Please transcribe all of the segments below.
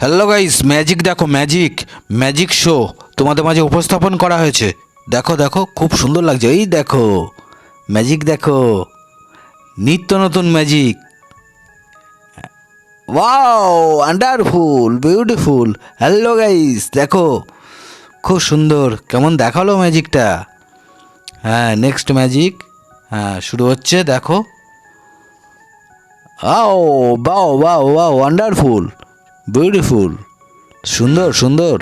Hello guys magic দেখো magic magic show তোমাদের মাঝে উপস্থাপন করা হয়েছে। দেখো দেখো, খুব সুন্দর লাগছে। এই দেখো ম্যাজিক দেখো, নিত্য নতুন magic wow wonderful beautiful hello guys দেখো, খুব সুন্দর। কেমন দেখাল ম্যাজিকটা হ্যাঁ নেক্সট ম্যাজিক হ্যাঁ শুরু হচ্ছে, দেখো। আও বাও বাও বাও ওয়ান্ডারফুল বিউটিফুল সুন্দর সুন্দর।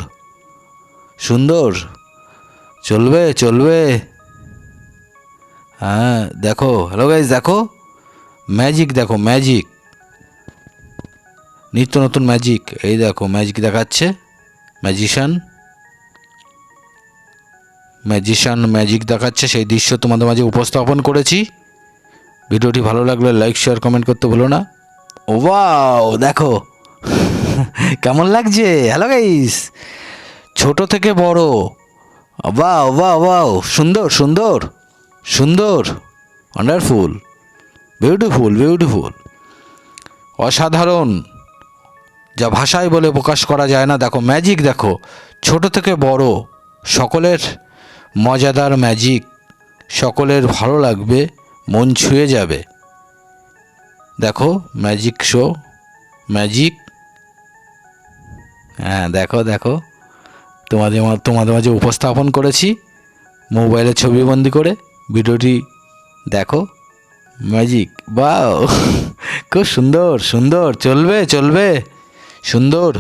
সুন্দর। চলবে চলবে। হ্যাঁ দেখো। হ্যালো গাইজ দেখো? ম্যাজিক দেখো ম্যাজিক নিত্য নতুন ম্যাজিক এই দেখো ম্যাজিক দেখাচ্ছে। ম্যাজিশিয়ান ম্যাজিশিয়ান ম্যাজিক দেখাচ্ছে। সেই দৃশ্য তোমাদের মাঝে উপস্থাপন করেছি। ভিডিওটি ভালো লাগলে লাইক শেয়ার কমেন্ট করতে ভুলো না। ওয়াও দেখো। কেমন লাগছে? হ্যালো গাইস ছোট থেকে বড়। বাও বাও বাও সুন্দর সুন্দর। সুন্দর। ওয়ান্ডারফুল বিউটিফুল বিউটিফুল অসাধারণ। যা ভাষায় বলে প্রকাশ করা যায় না। দেখো ম্যাজিক দেখো। ছোট থেকে বড়। সকলের মজাদার ম্যাজিক সকলের ভালো লাগবে। মন ছুঁয়ে যাবে। দেখো ম্যাজিক শো ম্যাজিক হ্যাঁ দেখো দেখো। তোমাদের তোমাদের মাঝে উপস্থাপন করেছি। মোবাইলে ছবিবন্দি করে ভিডিওটি দেখো। ম্যাজিক বাও খুব সুন্দর সুন্দর। চলবে চলবে। সুন্দর।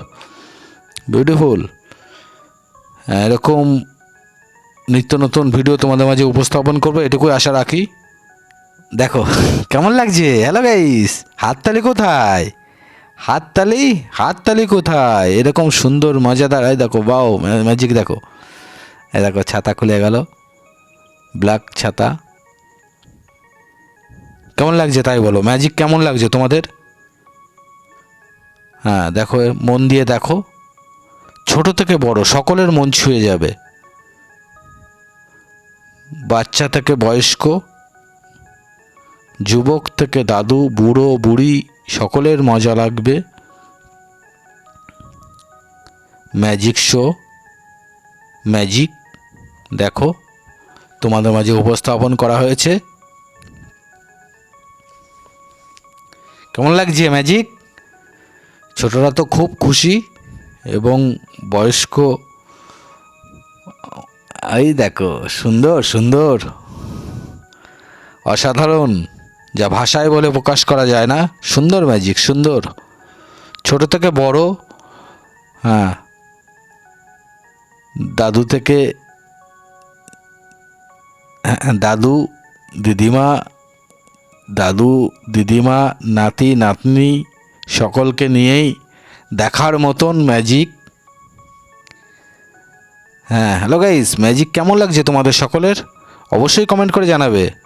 বিউটিফুল। এরকম নিত্য নতুন ভিডিও তোমাদের মাঝে উপস্থাপন করব, এটুকুই আশা রাখি। দেখো, কেমন লাগছে? হ্যালো গাইস হাততালি কোথায়? হাততালি? হাততালি কোথায়? এরকম সুন্দর, মজাদার, এই দেখো, বাও ম্যাজিক দেখো। এই দেখো, ছাতা খুলে গেল। ব্ল্যাক ছাতা। কেমন লাগছে তাই বলো? ম্যাজিক কেমন লাগছে তোমাদের? হ্যাঁ দেখো মন দিয়ে দেখো। ছোট থেকে বড়, সকলের মন ছুঁয়ে যাবে। বাচ্চা থেকে বয়স্ক, যুবক থেকে দাদু, বুড়ো, বুড়ি সকলের মজা লাগবে। ম্যাজিক শো ম্যাজিক দেখো, তোমাদের মাঝে উপস্থাপন করা হয়েছে। কেমন লাগছে ম্যাজিক ছোটরা তো খুব খুশি এবং বয়স্ক। এই দেখো, সুন্দর সুন্দর। অসাধারণ। যা ভাষায় বলে প্রকাশ করা যায় না। সুন্দর ম্যাজিক সুন্দর। ছোট থেকে বড় হ্যাঁ। দাদু থেকে হ্যাঁ, দাদু দিদিমা দাদু দিদিমা নাতি নাতনি সকলকে নিয়েই দেখার মতন ম্যাজিক হ্যাঁ হ্যালো গাইস ম্যাজিক কেমন লাগছে তোমাদের সকলের? অবশ্যই কমেন্ট করে জানাবে।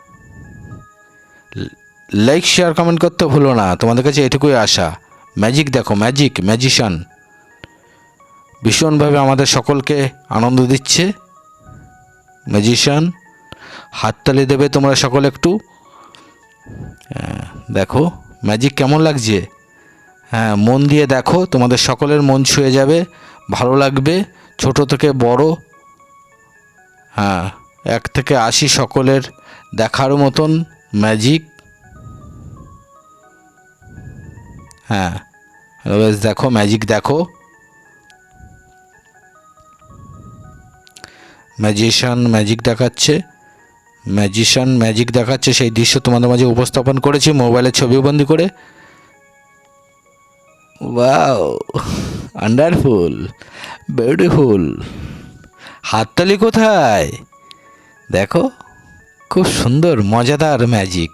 লাইক শেয়ার কমেন্ট করতে ভুলো না। তোমাদের কাছে এটুকুই আশা। ম্যাজিক দেখো ম্যাজিক ম্যাজিশিয়ান ভীষণভাবে আমাদের সকলকে আনন্দ দিচ্ছে। ম্যাজিশিয়ান হাততালি দেবে তোমরা সকলে একটু। দেখো ম্যাজিক কেমন লাগছে? হ্যাঁ মন দিয়ে দেখো, তোমাদের সকলের মন ছুঁয়ে যাবে, ভালো লাগবে, ছোট থেকে বড়। হ্যাঁ এক থেকে আশি সকলের দেখার মতন। ম্যাজিক? হ্যাঁ। দেখো, ম্যাজিক দেখো। ম্যাজিশিয়ান ম্যাজিক দেখাচ্ছে। ম্যাজিশিয়ান ম্যাজিক দেখাচ্ছে, সেই দৃশ্য তোমাদের মাঝে উপস্থাপন করেছি মোবাইলে ছবিবন্দি করে। ওয়াও আন্ডারফুল বিউটিফুল হাততালি কোথায়? দেখো। খুব সুন্দর, মজাদার ম্যাজিক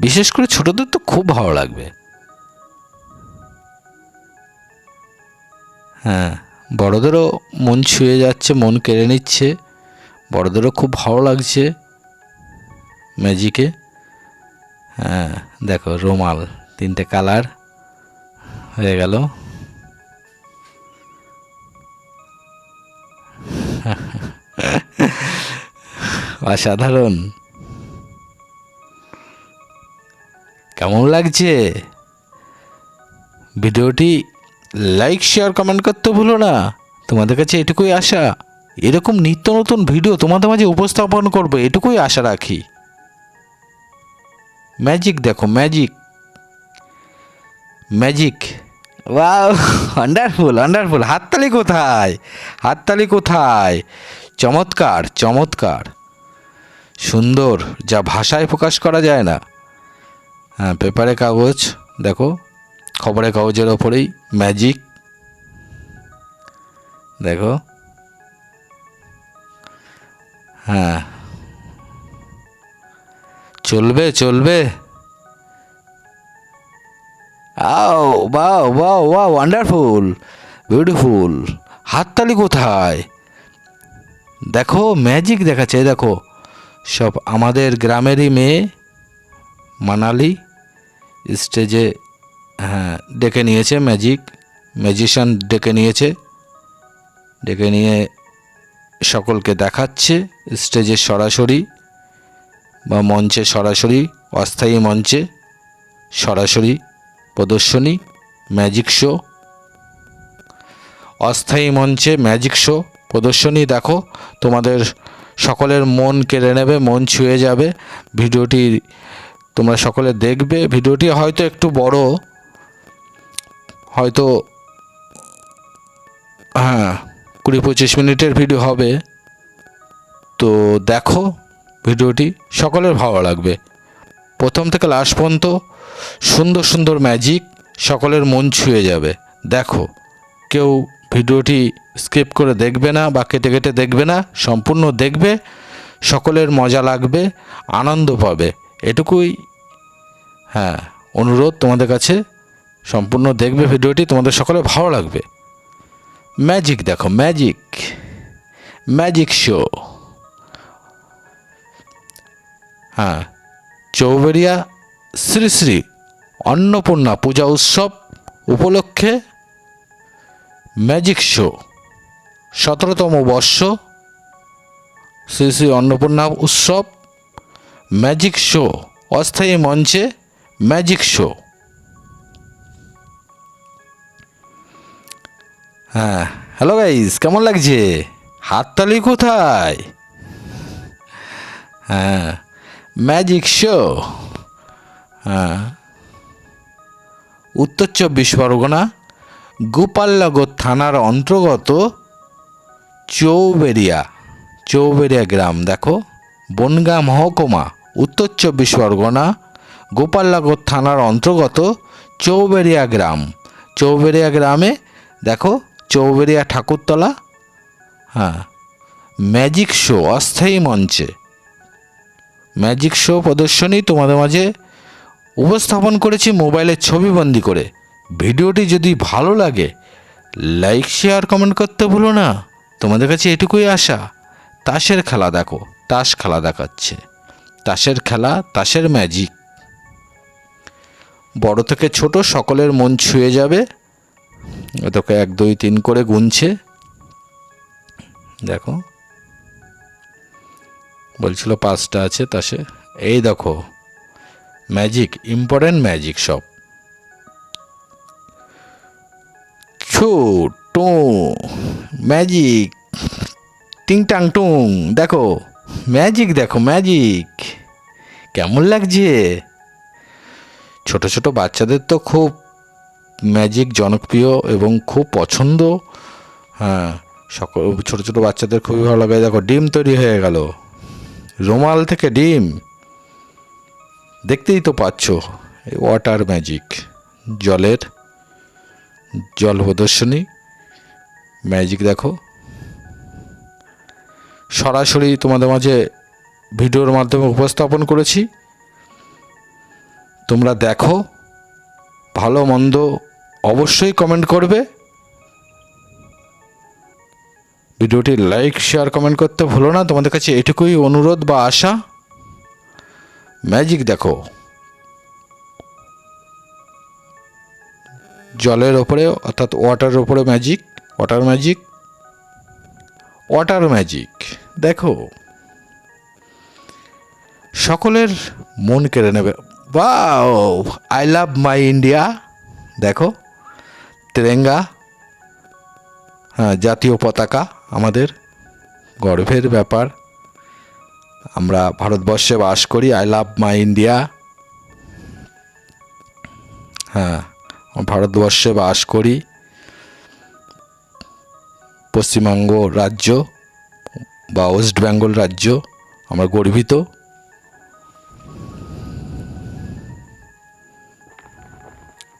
বিশেষ করে ছোটদের তো খুব ভালো লাগবে। হ্যাঁ বড়দেরও মন ছুঁয়ে যাচ্ছে, মন কেড়ে নিচ্ছে। বড়দেরও খুব ভালো লাগছে ম্যাজিকে হ্যাঁ দেখো রুমাল, তিনটে কালার হয়ে গেল। অসাধারণ। কেমন লাগছে? ভিডিওটি লাইক শেয়ার কমেন্ট করতে ভুলো না। তোমাদের কাছে এটুকুই আশা। এরকম নিত্য নতুন ভিডিও তোমাদের মাঝে উপস্থাপন করব, এটুকুই আশা রাখি। ম্যাজিক দেখো magic magic wow wonderful wonderful হাততালি কোথায়? হাততালি কোথায়? চমৎকার চমৎকার। সুন্দর, যা ভাষায় প্রকাশ করা যায় না। হ্যাঁ পেপারে কাগজ, দেখো খবরের কাগজের ওপরেই ম্যাজিক দেখো। হ্যাঁ। চলবে চলবে। আও, বাও বাও বাও ওয়ান্ডারফুল বিউটিফুল হাততালি কোথায়? দেখো ম্যাজিক দেখাচ্ছে, দেখো। সব আমাদের গ্রামেরই মেয়ে মানালি স্টেজে হ্যাঁ ডেকে নিয়েছে ম্যাজিক, ম্যাজিশিয়ান ডেকে নিয়েছে, ডেকে নিয়ে সকলকে দেখাচ্ছে স্টেজে সরাসরি বা মঞ্চে সরাসরি, অস্থায়ী মঞ্চে সরাসরি প্রদর্শনী, ম্যাজিক শো। অস্থায়ী মঞ্চে ম্যাজিক শো প্রদর্শনী, দেখো তোমাদের সকলের মন কেড়ে নেবে, মন ছুঁয়ে যাবে। ভিডিওটি তোমরা সকলে দেখবে। ভিডিওটি হয়তো একটু বড়, হয়তো হ্যাঁ কুড়ি পঁচিশ মিনিটের ভিডিও হবে। তো দেখো ভিডিওটি, সকলের ভালো লাগবে। প্রথম থেকে লাস্ট পর্যন্ত সুন্দর সুন্দর ম্যাজিক, সকলের মন ছুঁয়ে যাবে। দেখো, কেউ ভিডিওটি স্কিপ করে দেখবে না বা কেটে কেটে দেখবে না, সম্পূর্ণ দেখবে, সকলের মজা লাগবে, আনন্দ পাবে। এটুকুই হ্যাঁ অনুরোধ তোমাদের কাছে। সম্পূর্ণ দেখবে ভিডিওটি, তোমাদের সকলে ভালো লাগবে। ম্যাজিক দেখো, ম্যাজিক ম্যাজিক শো। হ্যাঁ চৌবেরিয়া শ্রী শ্রী অন্নপূর্ণা পূজা উৎসব উপলক্ষে ম্যাজিক শো, সতেরোতম বর্ষ, শ্রী শ্রী অন্নপূর্ণা উৎসব, ম্যাজিক শো, অস্থায়ী মঞ্চে ম্যাজিক শো। হ্যাঁ হ্যালো গাইস, কেমন লাগছে? হাততালি কোথায়? হ্যাঁ ম্যাজিক শো। হ্যাঁ উত্তর চব্বিশ পরগনা। গোপালনগর থানার অন্তর্গত চৌবেরিয়া চৌবেরিয়া গ্রাম। দেখো, বনগাঁ মহকুমা, উত্তর চব্বিশ পরগনা, গোপালনগর থানার অন্তর্গত চৌবেরিয়া গ্রাম। চৌবেরিয়া গ্রামে, দেখো চৌবেরিয়া ঠাকুরতলা হ্যাঁ ম্যাজিক শো, অস্থায়ী মঞ্চে। ম্যাজিক শো প্রদর্শনী তোমাদের মাঝে উপস্থাপন করেছি মোবাইলের ছবিবন্দি করে। ভিডিওটি যদি ভালো লাগে লাইক শেয়ার কমেন্ট করতে ভুলো না। তোমাদের কাছে এটুকুই আশা। তাসের খেলা দেখো, তাস খেলা দেখাচ্ছে। তাসের খেলা, তাসের ম্যাজিক বড় থেকে ছোট সকলের মন ছুঁয়ে যাবে। তোকে এক, দুই, তিন করে গুনছে। দেখো। বলছিল পাঁচটা আছে তাসে। এই দেখো। ম্যাজিক ইম্পর্টেন্ট ম্যাজিক সব। টু ম্যাজিক, টিং টাং টুং। দেখো, ম্যাজিক দেখো, ম্যাজিক। কেমন লাগছে? ছোট ছোট বাচ্চাদের তো খুব ম্যাজিক জনপ্রিয় এবং খুব পছন্দ। হ্যাঁ সকল, ছোট ছোট বাচ্চাদের খুবই ভালো লাগে। দেখো, ডিম তৈরি হয়ে গেল। রুমাল থেকে ডিম। দেখতেই তো পাচ্ছ ওয়াটার ম্যাজিক, জলের জল প্রদর্শনী। ম্যাজিক দেখো। সরাসরি তোমাদের মাঝে ভিডিওর মাধ্যমে উপস্থাপন করেছি। তোমরা দেখো, ভালো, মন্দ অবশ্যই কমেন্ট করবে। ভিডিওটি লাইক শেয়ার কমেন্ট করতে ভুলো না। তোমাদের কাছে এটুকুই অনুরোধ বা আশা। ম্যাজিক দেখো। জলের ওপরে, অর্থাৎ ওয়াটারের ওপরে magic water magic water magic দেখো, সকলের মন কেড়ে নেবে। বাও আই লাভ মাই ইন্ডিয়া দেখো, তেরেঙ্গা হ্যাঁ জাতীয় পতাকা আমাদের গর্বের ব্যাপার। আমরা ভারতবর্ষে বাস করি আই লাভ মাই ইন্ডিয়া হ্যাঁ। ভারতবর্ষে বাস করি। পশ্চিমবঙ্গ রাজ্য বা ওয়েস্ট বেঙ্গল রাজ্য আমরা গর্বিত।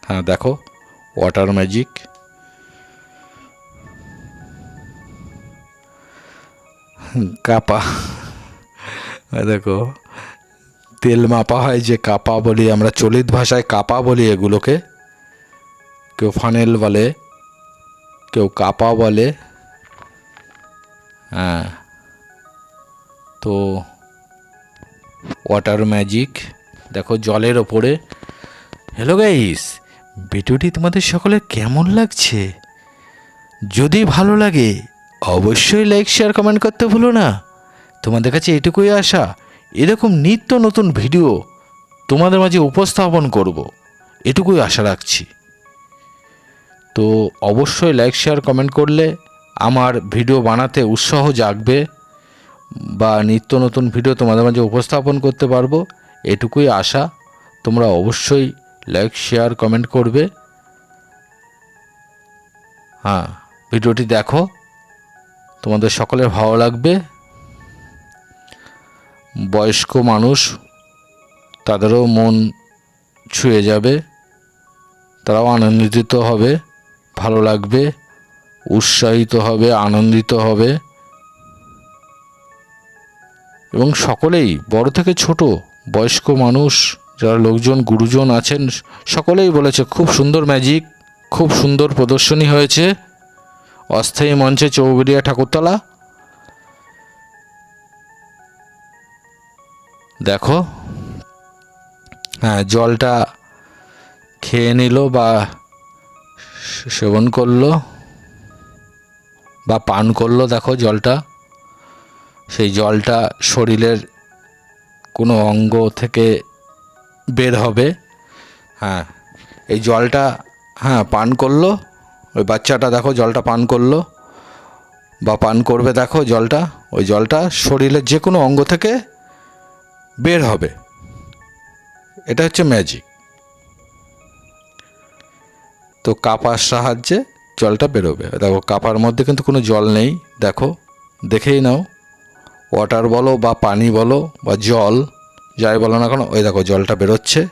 হ্যাঁ দেখো, ওয়াটার ম্যাজিক। কাপা। দেখো, তেল মাপা হয় যে কাপা বলি, আমরা চলিত ভাষায় কাপা বলি এগুলোকে। কেউ ফানেল বলে, কেউ কাপা বলে। হ্যাঁ তো ওয়াটার ম্যাজিক দেখো জলের ওপরে। হ্যালো গাইস ভিডিওটি তোমাদের সকলে কেমন লাগছে? যদি ভালো লাগে, অবশ্যই লাইক শেয়ার কমেন্ট করতে ভুলো না। তোমাদের কাছে এটুকুই আশা, এরকম নিত্য নতুন ভিডিও তোমাদের মাঝে উপস্থাপন করব। এটুকুই আশা রাখছি। তো অবশ্যই লাইক শেয়ার কমেন্ট করলে আমার ভিডিও বানাতে উৎসাহ জাগবে বা নিত্য নতুন ভিডিও তোমাদের মাঝে উপস্থাপন করতে পারব। এটুকুই আশা। তোমরা অবশ্যই লাইক শেয়ার কমেন্ট করবে। হ্যাঁ ভিডিওটি দেখো। তোমাদের সকলের ভালো লাগবে। বয়স্ক মানুষ, তাদেরও মন ছুঁয়ে যাবে। তারাও আনন্দিত হবে। ভালো লাগবে, উৎসাহিত হবে, আনন্দিত হবে। এবং সকলেই, বড় থেকে ছোট, বয়স্ক মানুষ, যারা লোকজন, গুরুজন আছেন, সকলেই বলেছে, খুব সুন্দর ম্যাজিক খুব সুন্দর প্রদর্শনী হয়েছে। অস্থায়ী মঞ্চে চৌবেরিয়া ঠাকুরতলা। দেখো হ্যাঁ জলটা খেয়ে নিল বা সেবন করল বা পান করল, দেখো জলটা। সেই জলটা শরীরের কোনো অঙ্গ থেকে বের হবে। হ্যাঁ এই জলটা হ্যাঁ পান করল। ওই বাচ্চাটা দেখো জলটা পান করল। বা পান করবে দেখো জলটা। ওই জলটা শরীরের যে কোনো অঙ্গ থেকে বের হবে। এটা হচ্ছে ম্যাজিক তো কাপার সাহায্যে জলটা বেরোবে। দেখো, কাপার মধ্যে কিন্তু কোনো জল নেই, দেখো, দেখেই নাও। ওয়াটার বলো বা পানি বলো বা জল, যাই বলো না কেন, ওই দেখো, জলটা বেরোচ্ছে।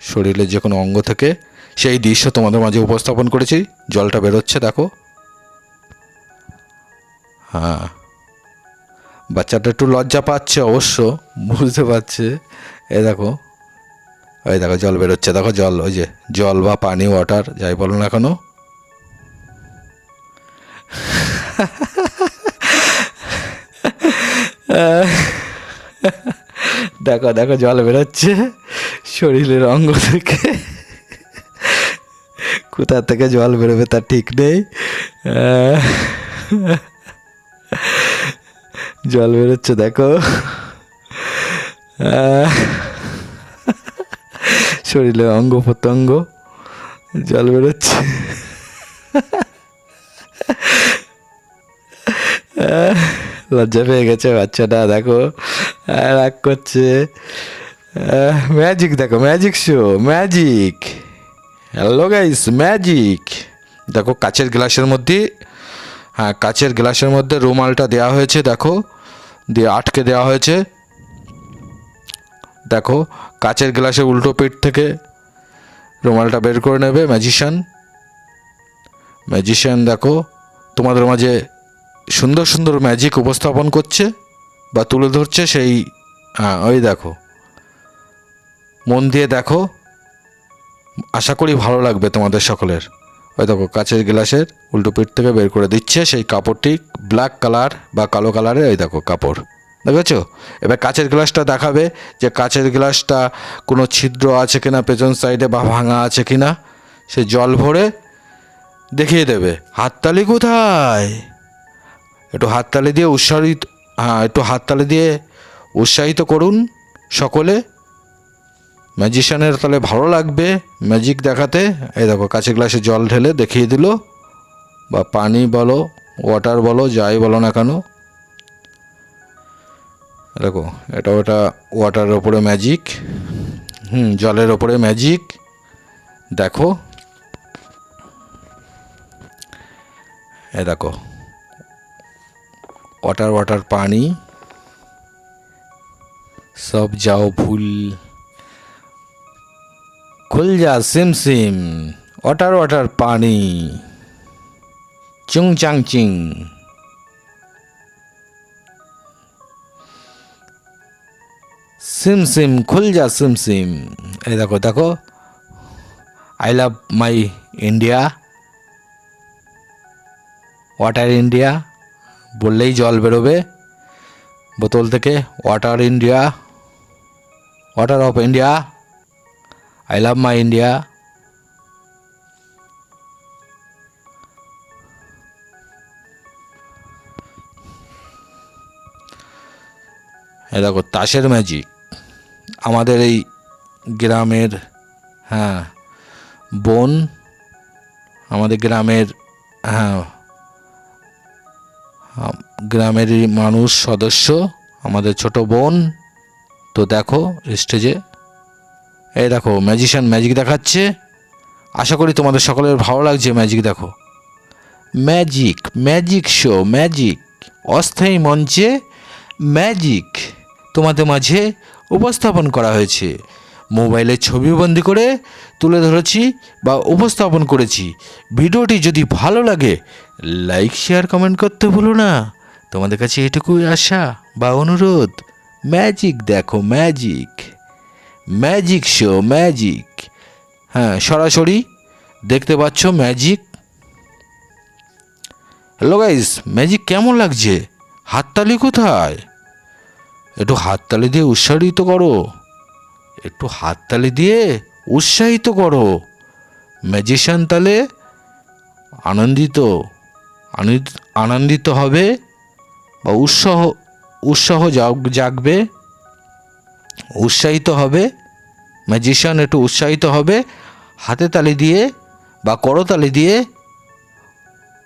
শরীরের যে কোনো অঙ্গ থেকে সেই দৃশ্য তোমাদের মাঝে উপস্থাপন করেছি, জলটা বেরোচ্ছে, দেখো। হ্যাঁ। বাচ্চাটা একটু লজ্জা পাচ্ছে অবশ্য, বুঝতে পারছে। এ দেখো ওই দেখো জল বেরোচ্ছে, দেখো জল, ওই যে জল বা পানি ওয়াটার যাই বলো না কেন? দেখো দেখো জল বেরোচ্ছে শরীরের অঙ্গ থেকে কোথা থেকে জল বেরোবে তার ঠিক নেই। জল বেরোচ্ছে, দেখো। আহ, শরীরের অঙ্গ প্রত্যঙ্গ জল বেরোচ্ছে। লজ্জা পেয়ে গেছে বাচ্চাটা দেখো। রাগ করছে। ম্যাজিক দেখো magic show magic hello guys magic দেখো কাচের গ্লাসের মধ্যে হ্যাঁ কাচের গ্লাসের মধ্যে রুমালটা দেওয়া হয়েছে দেখো। দিয়ে আটকে দেওয়া হয়েছে। দেখো, কাচের গ্লাসের উল্টো পিঠ থেকে রুমালটা বের করে নেবে ম্যাজিশিয়ান ম্যাজিশিয়ান দেখো, তোমাদের মাঝে সুন্দর সুন্দর ম্যাজিক উপস্থাপন করছে বা তুলে ধরছে সেই হ্যাঁ ওই দেখো। মন দিয়ে দেখো, আশা করি ভালো লাগবে তোমাদের সকলের। ওই দেখো, কাচের গ্লাসের উল্টো পিঠ থেকে বের করে দিচ্ছে সেই কাপড়টি ব্ল্যাক কালার বা কালো কালারের এই দেখো, কাপড়। দেখেছ? এবার কাচের গ্লাসটা দেখাবে যে কাচের গ্লাসটা কোনো ছিদ্র আছে কিনা, পেছন সাইডে বা ভাঙা আছে কিনা। সে জল ভরে দেখিয়ে দেবে। হাততালি কোথায়? একটু হাততালি দিয়ে উৎসাহিত হ্যাঁ একটু হাততালি দিয়ে উৎসাহিত করুন সকলে। ম্যাজিশিয়ানের তাহলে ভালো লাগবে ম্যাজিক দেখাতে। এই দেখো কাছে গ্লাসে জল ঢেলে দেখিয়ে দিল। বা পানি বলো, ওয়াটার বলো, যাই বলো না কেন। দেখো, এটা ওটা ওয়াটারের ওপরে ম্যাজিক হুম, জলের ওপরে ম্যাজিক দেখো। এ দেখো ওয়াটার ওয়াটার পানি, সব যাও ভুল। খুল যা, সিম সিম ওয়াটার ওয়াটার পানি। চুং, চাং, চিং। সিম সিম, খুল যা সিম সিম। এই দেখো দেখো। I love my India water India বললেই জল বেরোবে। বোতল থেকে water India water of India I love my India এ দেখো, তাসের ম্যাজিক আমাদের এই গ্রামের হ্যাঁ বোন, আমাদের গ্রামের হ্যাঁ গ্রামেরই মানুষ, সদস্য, আমাদের ছোট বোন। তো দেখো স্টেজে, এই দেখো ম্যাজিশিয়ান ম্যাজিক দেখাচ্ছে। আশা করি তোমাদের সকলের ভালো লাগছে ম্যাজিক দেখো। ম্যাজিক ম্যাজিক শো ম্যাজিক অস্থায়ী মঞ্চে ম্যাজিক তোমাদের মাঝে উপস্থাপন করা হয়েছে। মোবাইলে ছবিবন্দি করে তুলে ধরেছি বা উপস্থাপন করেছি। ভিডিওটি যদি ভালো লাগে, লাইক, শেয়ার, কমেন্ট করতে ভুলো না। তোমাদের কাছে এটুকুই আশা বা অনুরোধ, ম্যাজিক দেখো, ম্যাজিক। Magic show, magic. হ্যাঁ সরাসরি দেখতে পাচ্ছ ম্যাজিক। হ্যালো গাইস, ম্যাজিক কেমন লাগছে? হাততালি কোথায়? একটু হাততালি দিয়ে উৎসাহিত করো। একটু হাততালি দিয়ে উৎসাহিত করো। ম্যাজিশিয়ান তাহলে আনন্দিত আনন্দিত হবে বা উৎসাহ উৎসাহ জাগ- জাগবে। উৎসাহিত হবে ম্যাজিশিয়ান একটু উৎসাহিত হবে, হাতে তালি দিয়ে বা করতালি দিয়ে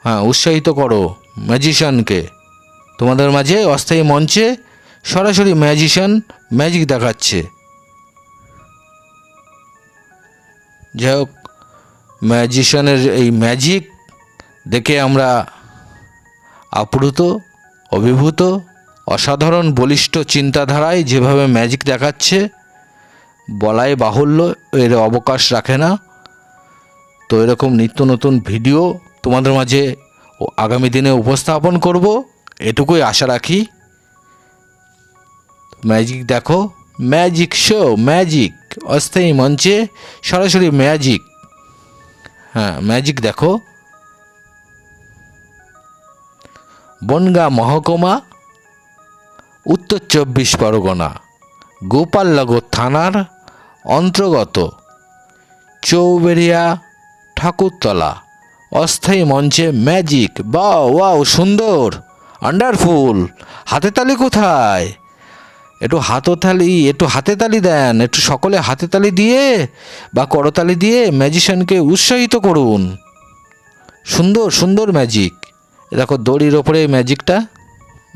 হ্যাঁ উৎসাহিত করো ম্যাজিশিয়ানকে তোমাদের মাঝে অস্থায়ী মঞ্চে সরাসরি ম্যাজিশিয়ান ম্যাজিক দেখাচ্ছে। যাই হোক ম্যাজিশিয়ানের এই ম্যাজিক দেখে আমরা আপ্লুত, অভিভূত, অসাধারণ বলিষ্ঠ চিন্তাধারায় যেভাবে ম্যাজিক দেখাচ্ছে, বলাই বাহুল্য, এর অবকাশ রাখে না। তো এরকম নিত্য নতুন ভিডিও তোমাদের মাঝে আগামী দিনে উপস্থাপন করব, এটুকুই আশা রাখি। ম্যাজিক দেখো। ম্যাজিক শো ম্যাজিক অস্থায়ী মঞ্চে সরাসরি ম্যাজিক হ্যাঁ ম্যাজিক দেখো। বনগা মহকুমা, উত্তর চব্বিশ পরগনা। গোপালনগর থানার অন্তর্গত চৌবেরিয়া ঠাকুরতলা। অস্থায়ী মঞ্চে ম্যাজিক বা ওয়াও সুন্দর। আন্ডারফুল হাতে তালি কোথায়? একটু হাততালি একটু হাতে তালি দেন, একটু সকলে হাতে তালি দিয়ে বা করতালি দিয়ে ম্যাজিশিয়ানকে উৎসাহিত করুন। সুন্দর সুন্দর ম্যাজিক দেখো দড়ির ওপরে এই ম্যাজিকটা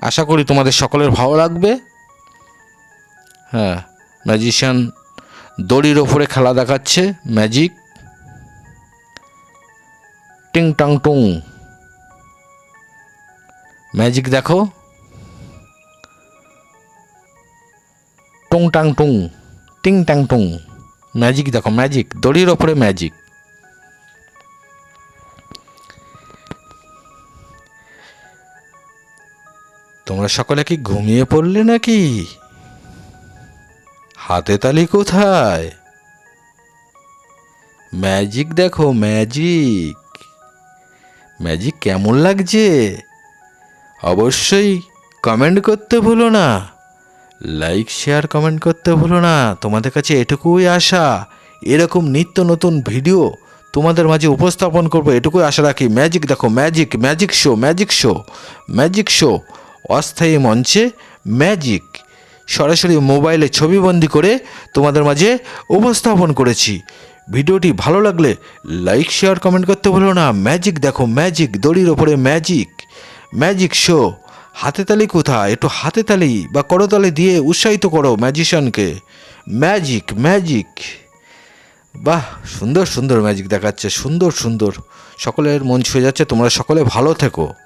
আশা করি তোমাদের সকলের ভালো লাগবে। হ্যাঁ ম্যাজিশিয়ান দড়ির ওপরে খেলা দেখাচ্ছে ম্যাজিক টিং টাং টুং ম্যাজিক দেখো। টুং টাং টুং টিং টাং টুং ম্যাজিক দেখো ম্যাজিক দড়ির ওপরে ম্যাজিক তোমরা সকলে কি ঘুমিয়ে পড়লে নাকি? হাতে তালি কোথায়? ম্যাজিক দেখো ম্যাজিক ম্যাজিক কেমন লাগছে? অবশ্যই কমেন্ট করতে ভুলো না। লাইক শেয়ার কমেন্ট করতে ভুলো না। তোমাদের কাছে এটুকুই আশা। এরকম নিত্য নতুন ভিডিও তোমাদের মাঝে উপস্থাপন করব। এটুকুই আশা রাখি। ম্যাজিক দেখো magic magic show magic show magic show অস্থায়ী মঞ্চে ম্যাজিক সরাসরি মোবাইলে ছবিবন্দি করে তোমাদের মাঝে উপস্থাপন করেছি। ভিডিওটি ভালো লাগলে লাইক শেয়ার কমেন্ট করতে ভুলো না। ম্যাজিক দেখো ম্যাজিক দড়ির ওপরে ম্যাজিক ম্যাজিক শো হাতে তালি কোথায়? একটু হাতে তালি বা করতালি দিয়ে উৎসাহিত করো ম্যাজিশিয়ানকে ম্যাজিক ম্যাজিক বাহ, সুন্দর সুন্দর ম্যাজিক দেখাচ্ছে। সুন্দর সুন্দর। সকলের মন ছুঁয়ে যাচ্ছে। তোমরা সকলে ভালো থেকো।